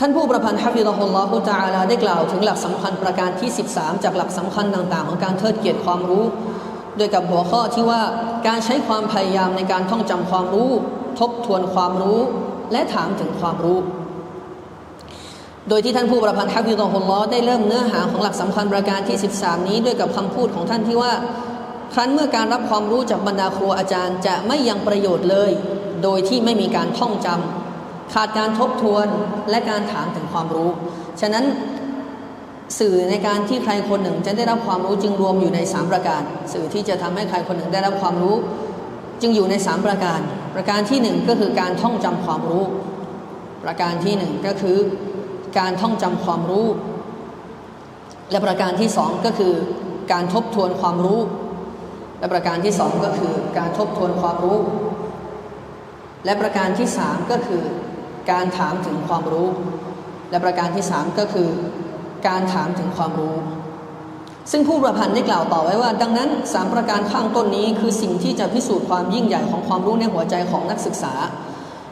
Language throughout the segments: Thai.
ท่านผู้ประพันธ์ฮะฟิรฮุลลอฮุตะอาลาได้กล่าวถึงหลักสำคัญประการที่ 13 จากหลักสำคัญต่างๆ ของการเทิดเกียรติความรู้ โดยกับหัวข้อที่ว่าการใช้ความพยายามในการท่องจำความรู้ ทบทวนความรู้ และถามถึงความรู้ โดยที่ท่านผู้ประพันธ์ฮะฟิรฮุลลอฮ์ได้เริ่มเนื้อหาของหลักสำคัญประการที่ 13 นี้ด้วยกับคำพูดของท่านที่ว่า ครั้นเมื่อการรับความรู้จากบรรดาครูอาจารย์ จะไม่ยังประโยชน์เลย โดยที่ไม่มีการท่องจำ ขาดการทบทวนและการถามถึงความรู้ ฉะนั้นสื่อในการที่ใครคนหนึ่งจะได้รับความรู้จึงรวมอยู่ใน 3 ประการ สื่อที่จะทำให้ใครคนหนึ่งได้รับความรู้ จึงอยู่ใน 3 ประการ ประการที่ 1 ก็คือการท่องจำความรู้ ประการที่ 1 ก็คือการท่องจำความรู้ และประการที่สองก็คือการทบทวนความรู้ และประการที่สองก็คือการทบทวนความรู้ และประการที่สามก็คือ การถามถึงความรู้ และประการที่สามก็คือ การถามถึงความรู้ ซึ่งผู้ประพันธ์ได้กล่าวต่อไว้ว่า ดังนั้นสามประการข้างต้นนี้คือสิ่งที่จะพิสูจน์ความยิ่งใหญ่ของความรู้ในหัวใจของนักศึกษา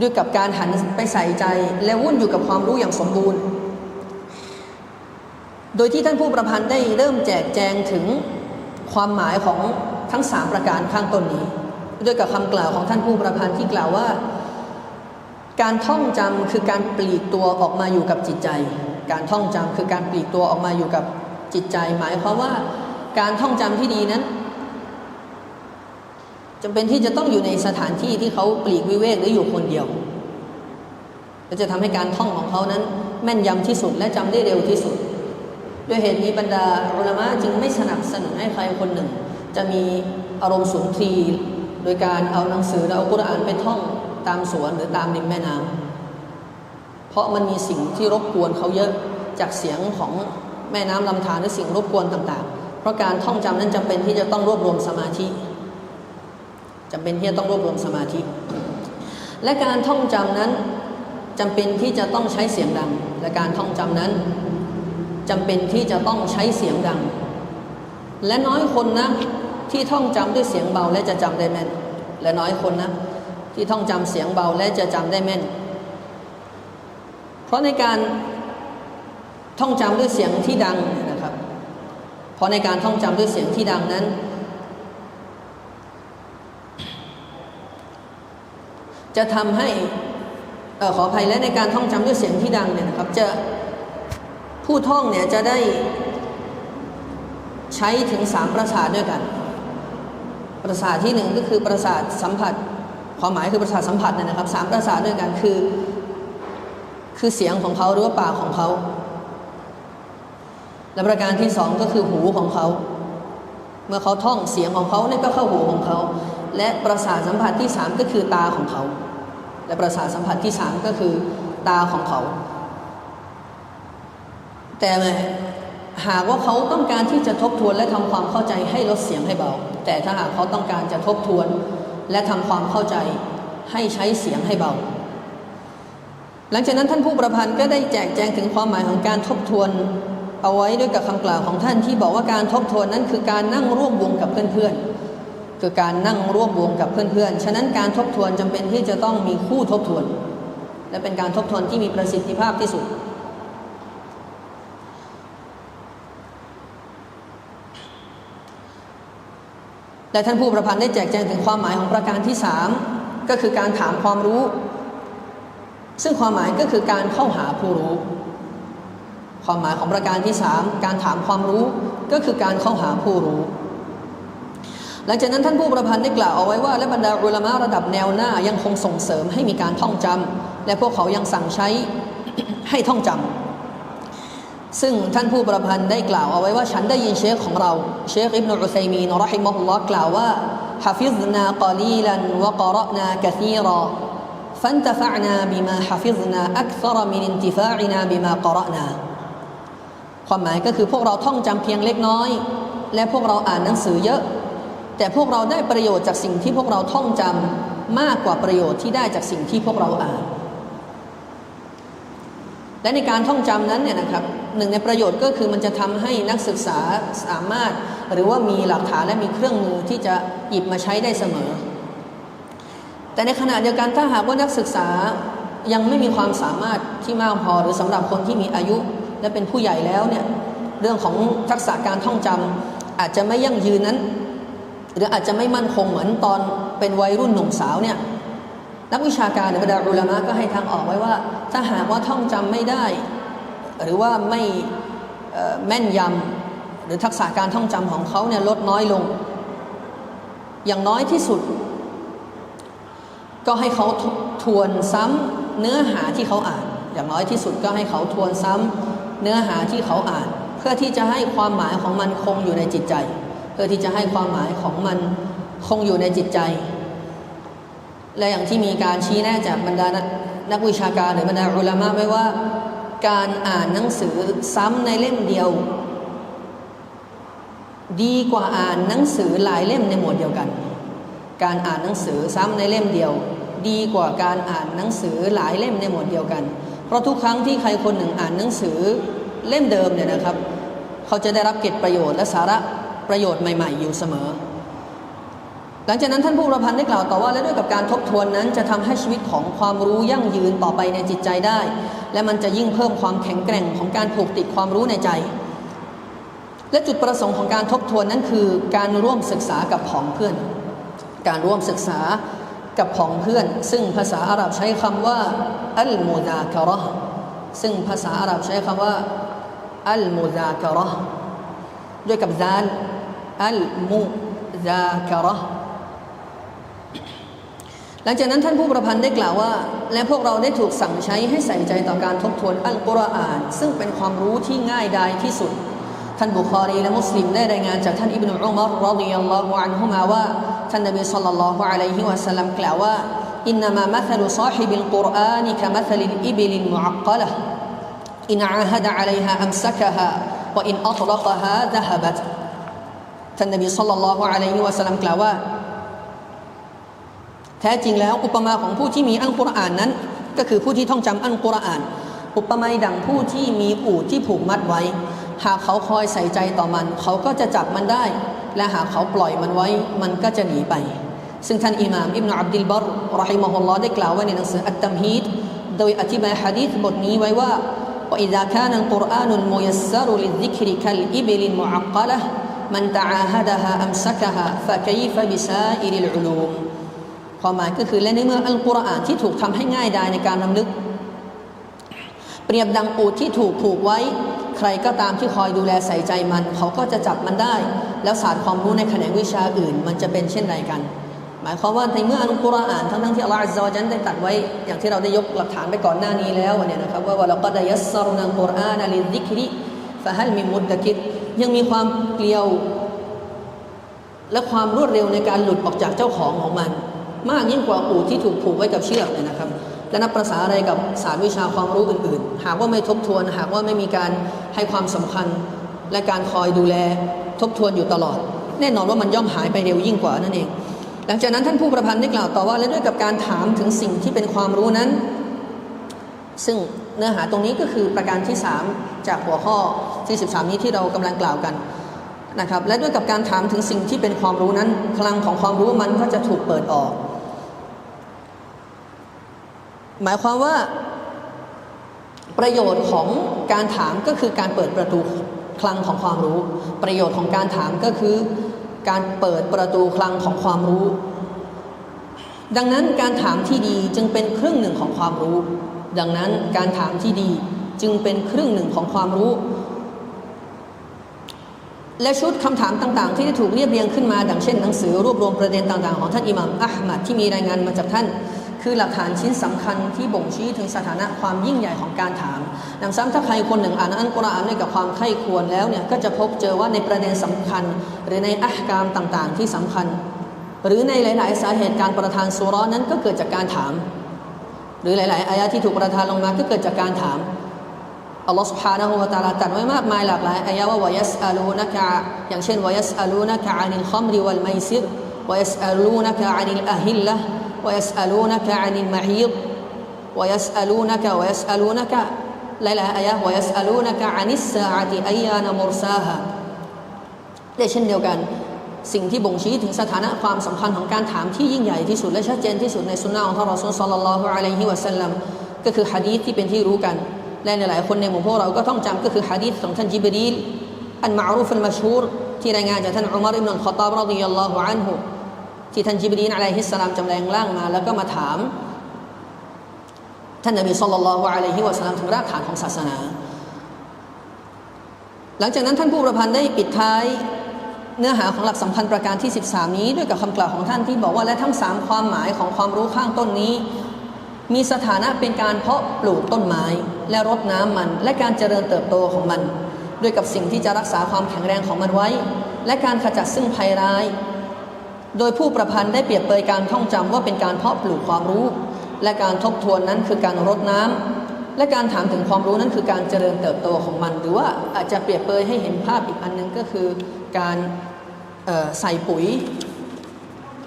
ด้วยกับการหันไปใส่ใจ และวุ่นอยู่กับความรู้อย่างสมบูรณ์ โดยที่ท่านผู้ประพันธ์ได้เริ่มแจกแจงถึงความหมายของทั้งสามประการข้างต้นนี้ ด้วยกับคำกล่าวของท่านผู้ประพันธ์ที่กล่าวว่า การท่องจำคือการปลีกตัวออกมาอยู่กับจิตใจ การท่องจำคือการปลีกตัวออกมาอยู่กับจิตใจ หมายความว่าการท่องจำที่ดีนั้นจำเป็นที่จะต้องอยู่ในสถานที่ที่เขาปลีกวิเวกหรืออยู่คนเดียวและจะทำให้การท่องของเขานั้น แม่นยำที่สุดและจำได้เร็วที่สุด ด้วยเหตุนี้บรรดาอุลามะจึงไม่สนับสนุนให้ใครคนหนึ่ง จะมีอารมณ์สุนทรีโดยการเอาหนังสือและเอากุรอานไปท่อง ตามสวนหรือตามริมแม่น้ำเพราะมันมีสิ่งที่รบกวนเขาเยอะจากเสียงของแม่น้ำลำธารหรือสิ่งรบกวนต่างๆ เพราะการท่องจำนั้นจำเป็นที่จะต้องรวบรวมสมาธิจำเป็นที่จะต้องรวบรวมสมาธิ และการท่องจำนั้นจำเป็นที่จะต้องใช้เสียงดัง และการท่องจำนั้นจำเป็นที่จะต้องใช้เสียงดัง และน้อยคนนะที่ท่องจำด้วยเสียงเบาและจะจำได้แม่น และน้อยคนนะ ที่ท่องจำเสียงเบาและจะจำได้แม่น เพราะในการท่องจำด้วยเสียงที่ดังนะครับ เพราะในการท่องจำด้วยเสียงที่ดังนั้น จะทำให้ออขออภัยและในการท่องจำด้วยเสียงที่ดังเนี่ยนะครับจะผู้ท่องเนี่ยจะได้ใช้ถึงสามประสาทด้วยกัน ประสาทที่หนึ่งก็คือประสาทสัมผัส ความหมายคือประสาทสัมผัสเนี่ยนะครับสามประสาทด้วยกันคือ คือเสียงของเขาหรือว่าปากของเขา และประการที่สองก็คือหูของเขา เมื่อเขาท่องเสียงของเขาเนี่ยก็เข้าหูของเขา และประสาทสัมผัสที่สามก็คือตาของเขา และประสาทสัมผัสที่สามก็คือตาของเขา แต่หากว่าเขาต้องการที่จะทบทวนและทำความเข้าใจให้ลดเสียงให้เบา แต่ถ้าหากเขาต้องการจะทบทวน และทำความเข้าใจให้ใช้เสียงให้เบา หลังจากนั้นท่านผู้ประพันธ์ก็ได้แจกแจงถึงความหมายของการทบทวน เอาไว้ด้วยกับคำกล่าวของท่านที่บอกว่าการทบทวนนั้นคือการนั่งร่วมวงกับเพื่อนๆ คือการนั่งร่วมวงกับเพื่อนๆ ฉะนั้นการทบทวนจำเป็นที่จะต้องมีคู่ทบทวน และเป็นการทบทวนที่มีประสิทธิภาพที่สุด และท่านผู้ประพันธ์ได้แจกแจงถึงความหมายของประการที่สามก็คือการถามความรู้ ซึ่งความหมายก็คือการเข้าหาผู้รู้ ความหมายของประการที่สามการถามความรู้ก็คือการเข้าหาผู้รู้ หลังจากนั้นท่านผู้ประพันธ์ได้กล่าวเอาไว้ว่า และบรรดาอุลามะระดับแนวหน้ายังคงส่งเสริมให้มีการท่องจำและพวกเขายังสั่งใช้ให้ท่องจำ ซึ่งท่านผู้ประพันธ์ได้กล่าวเอาไว้ว่าฉันได้ยินเชคของเราเชคอิบนุอุซัยมีนรอฮิมะฮุลลอฮ์กล่าวว่าฮะฟิซนากอลีลันวะกะรอนากะซีรอ فانتفعنا بما حفظنا أكثر من انتفاعنا بما قرأنا ความหมายก็คือพวกเราท่องจำเพียงเล็กน้อย และพวกเราอ่านหนังสือเยอะ แต่พวกเราได้ประโยชน์จากสิ่งที่พวกเราท่องจำมากกว่าประโยชน์ที่ได้จากสิ่งที่พวกเราอ่าน และในการท่องจำนั้นเนี่ยนะครับหนึ่งในประโยชน์ก็คือมันจะทำให้นักศึกษาสามารถ หรือว่ามีหลักฐานและมีเครื่องมือที่จะหยิบมาใช้ได้เสมอ แต่ในขณะเดียวกันถ้าหากว่านักศึกษายังไม่มีความสามารถที่มากพอหรือสำหรับคนที่มีอายุและเป็นผู้ใหญ่แล้วเนี่ยเรื่องของทักษะการท่องจำอาจจะไม่ยั่งยืนนั้น หรืออาจจะไม่มั่นคงเหมือนตอนเป็นวัยรุ่นหนุ่มสาวเนี่ย นักวิชาการหรือบรรดาอุลามะก็ให้ทางออกไว้ว่า ถ้าหากว่าท่องจำไม่ได้ หรือว่าไม่แม่นยำหรือทักษะการท่องจำของเขาเนี่ยลดน้อยลง อย่างน้อยที่สุด ก็ให้เขาททวนซ้ำเนื้อหาที่เขาอ่าน อย่างน้อยที่สุดก็ให้เขาทวนซ้ำเนื้อหาที่เขาอ่าน เพื่อที่จะให้ความหมายของมันคงอยู่ในจิตใจ เพื่อที่จะให้ความหมายของมันคงอยู่ในจิตใจ และอย่างที่มีการชี้แนะจากบรรดานักนักวิชาการหรือบรรดาอุลามะไว้ว่า การอ่านหนังสือซ้ำในเล่มเดียว ดีกว่าอ่านหนังสือหลายเล่มในหมวดเดียวกัน การอ่านหนังสือซ้ำในเล่มเดียว ดีกว่าการอ่านหนังสือหลายเล่มในหมวดเดียวกัน เพราะทุกครั้งที่ใครคนหนึ่งอ่านหนังสือเล่มเดิมเนี่ยนะครับ เขาจะได้รับเก็บประโยชน์และสาระประโยชน์ใหม่ ๆ อยู่เสมอ หลังจากนั้นท่านผู้ประพันธ์ได้กล่าวต่อว่า และด้วยกับการทบทวนนั้น จะทำให้ชีวิตของความรู้ยั่งยืนต่อไปในจิตใจได้ และมันจะยิ่งเพิ่มความแข็งแกร่งของการผูกติดความรู้ในใจ และจุดประสงค์ของการทบทวนนั้นคือ การร่วมศึกษากับผองเพื่อน การร่วมศึกษากับผองเพื่อน ซึ่งภาษาอาหรับใช้คำว่าอัลมุดาการะซึ่งภาษาอาหรับใช้คำว่าอัลมุดาการะด้วยกับซาลอัลมุดาการะ ลังจากนั้นท่านผู้ประพันธ์ได้กล่าวว่า และพวกเราได้ถูกสั่งใช้ให้ใส่ใจต่อการทบทวนอัลกุรอาน ซึ่งเป็นความรู้ที่ง่ายดายที่สุด ท่านบุคอรีและมุสลิมได้รายงานจากท่านอิบนุอุมารรอฎิยัลลอฮุอันฮุมาว่าท่านนบีศ็อลลัลลอฮุอะลัยฮิวะสัลลัมกล่าวว่าอินนามะมัธลุซาฮิบิลกุรอานกะมัธลิลอิบิลิลมุอักกะละอินอาฮดะอะลัยฮาอัมซักะฮาวะอินอัตรกะฮาซะฮบัตท่านนบีศ็อลลัลลอฮุอะลัยฮิวะสัลลัมกล่าวว่า แท้จริงแล้วอุปมาของผู้ที่มีอัลกุรอานนั้น ก็คือผู้ที่ท่องจำอัลกุรอาน อุปมาดังผู้ที่มีอูฐที่ผูกมัดไว้ หากเขาคอยใส่ใจต่อมัน เขาก็จะจับมันได้ และหากเขาปล่อยมันไว้ มันก็จะหนีไป ซึ่งท่านอิหม่ามอิบนาอับดิลบารรอฮิมะฮุลลอฮ์ได้กล่าวไว้ในหนังสืออัตตัมฮีดโดยอธิบายฮะดีษบทนี้ไว้ว่า وإذا كان القرآن الميسر للذكر كالإبل المعقلة من تعاهدها أمسكها فكيف بسائر العلوم ความหมายก็คือและในเมื่ออัลกุรอานที่ถูกทำให้ง่ายดายในการรำลึก เปรียบดังอูฐที่ถูกผูกไว้ ใครก็ตามที่คอยดูแลใส่ใจมัน เขาก็จะจับมันได้ แล้วศาสตร์ความรู้ในแขนงวิชาอื่น มันจะเป็นเช่นไรกัน หมายความว่าในเมื่ออัลกุรอานทั้งทั้งที่อัลลอฮฺอัลลอฮฺได้ตัดไว้ อย่างที่เราได้ยกหลักฐานไปก่อนหน้านี้แล้วเนี่ยนะครับว่าเราก็ได้ยัสซารุนัลกุรอานลิดิกริฟะฮัลมิมุดดะกิรยังมีความเกลียว และความรวดเร็วในการหลุดออกจากเจ้าของของมัน มากยิ่งกว่าอูฐที่ถูกผูกไว้กับเชือกเนี่ยนะครับ และนับประษาอะไรกับศาสตร์วิชาความรู้อื่นๆ หากว่าไม่ทบทวน หากว่าไม่มีการให้ความสำคัญ และการคอยดูแลทบทวนอยู่ตลอด แน่นอนว่ามันย่อมหายไปเร็วยิ่งกว่านั่นเอง หลังจากนั้นท่านผู้ประพันธ์ได้กล่าวต่อว่า และด้วยกับการถามถึงสิ่งที่เป็นความรู้นั้น ซึ่งเนื้อหาตรงนี้ก็คือประการที่ 3 จากหัวข้อที่13 นี้ที่เรากำลังกล่าวกันนะครับและด้วยกับการถามถึงสิ่งที่เป็นความรู้นั้น พลังของความรู้มันก็จะถูกเปิดออก หมายความว่าประโยชน์ของการถามก็คือการเปิดประตูคลังของความรู้ ประโยชน์ของการถามก็คือการเปิดประตูคลังของความรู้ ดังนั้นการถามที่ดีจึงเป็นครึ่งหนึ่งของความรู้ ดังนั้นการถามที่ดีจึงเป็นครึ่งหนึ่งของความรู้ และชุดคำถามต่างๆ ที่ได้ถูกเรียบเรียงขึ้นมา ดังเช่นหนังสือรวบรวมประเด็นต่างๆ ของท่านอิหม่ามอัลมัดที่มีรายงานมาจากท่าน คือหลักฐานชิ้นสำคัญที่บ่งชี้ถึงสถานะความยิ่งใหญ่ของการถามหนังซ้ำถ้าใครคนหนึ่งอ่านอัลกุรอานด้วยกับความใคร่ควรแล้วเนี่ยก็จะพบเจอว่าในประเด็นสำคัญ หรือในอัลกามต่างๆ ที่สำคัญ หรือในหลาย ๆ สาเหตุการประทานสุรานั้นก็เกิดจากการถาม หรือหลาย ๆ อายะที่ถูกประทานลงมาก็เกิดจากการถาม อัลลอฮฺ سبحانه และ تعالى ตรัสไว้มากมายหลากหลายอายะว่าวายัสอาลูนะกะอย่างเช่นวายัสอาลูนะกะอานิลคัมริวัลไมซิรวายัสอาลูนะกะอานิลอะฮิลละ วายัสอาลูนะกะอานิลมะฮีดวายัสอาลูนะกะวายหลายๆอายะวายัสอาลูนะกะอานิสซาอะติอัยยานมุรซาฮะได้เช่นเดียวกัน สิ่งที่บ่งชี้ถึงสถานะความสำคัญของการถามที่ยิ่งใหญ่ที่สุดและชัดเจนที่สุดในสุนนะของท่านรอซูลสัลลัลลอฮุอะลัยฮิวะสัลลัมก็คือฮะดีษที่เป็นที่รู้กัน และในหลายคนในหมู่พวกเราก็ต้องจำก็คือฮะดีษของท่านจิบรีลอันมารูฟอันมัชฮูรที่รายงานจากท่านอุมารอิบนุลขอตาบรดิยัลลอฮุอันฮุ ที่ท่านจิบรีลอะลัยฮิสสลามจำแรงร่างมา แล้วก็มาถาม ท่านนบีสุลต่านละฮ์อะลัยฮิวะสลลัมถึงรากฐานของศาสนา หลังจากนั้นท่านผู้ประพันธ์ได้ปิดท้ายเนื้อหาของหลักสำคัญประการที่ 13 นี้ด้วยกับคำกล่าวของท่านที่บอกว่าและทั้ง 3 ความหมายของความรู้ข้างต้นนี้ มีสถานะเป็นการเพาะปลูกต้นไม้ และรดน้ำมัน และการเจริญเติบโตของมัน ด้วยกับสิ่งที่จะรักษาความแข็งแรงของมันไว้ และการขจัดซึ่งภัยร้าย โดยผู้ประพันธ์ได้เปรียบเปยการท่องจำว่าเป็นการเพาะปลูกความรู้ และการทบทวนนั้นคือการรดน้ำและการถามถึงความรู้นั้นคือการเจริญเติบโตของมัน หรือว่าอาจจะเปรียบเปยให้เห็นภาพอีกอันหนึงก็คือการใส่ปุ๋ย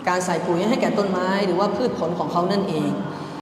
การใส่ปุ๋ยให้แก่ต้นไม้ หรือว่าพืชผลของเขานั่นเอง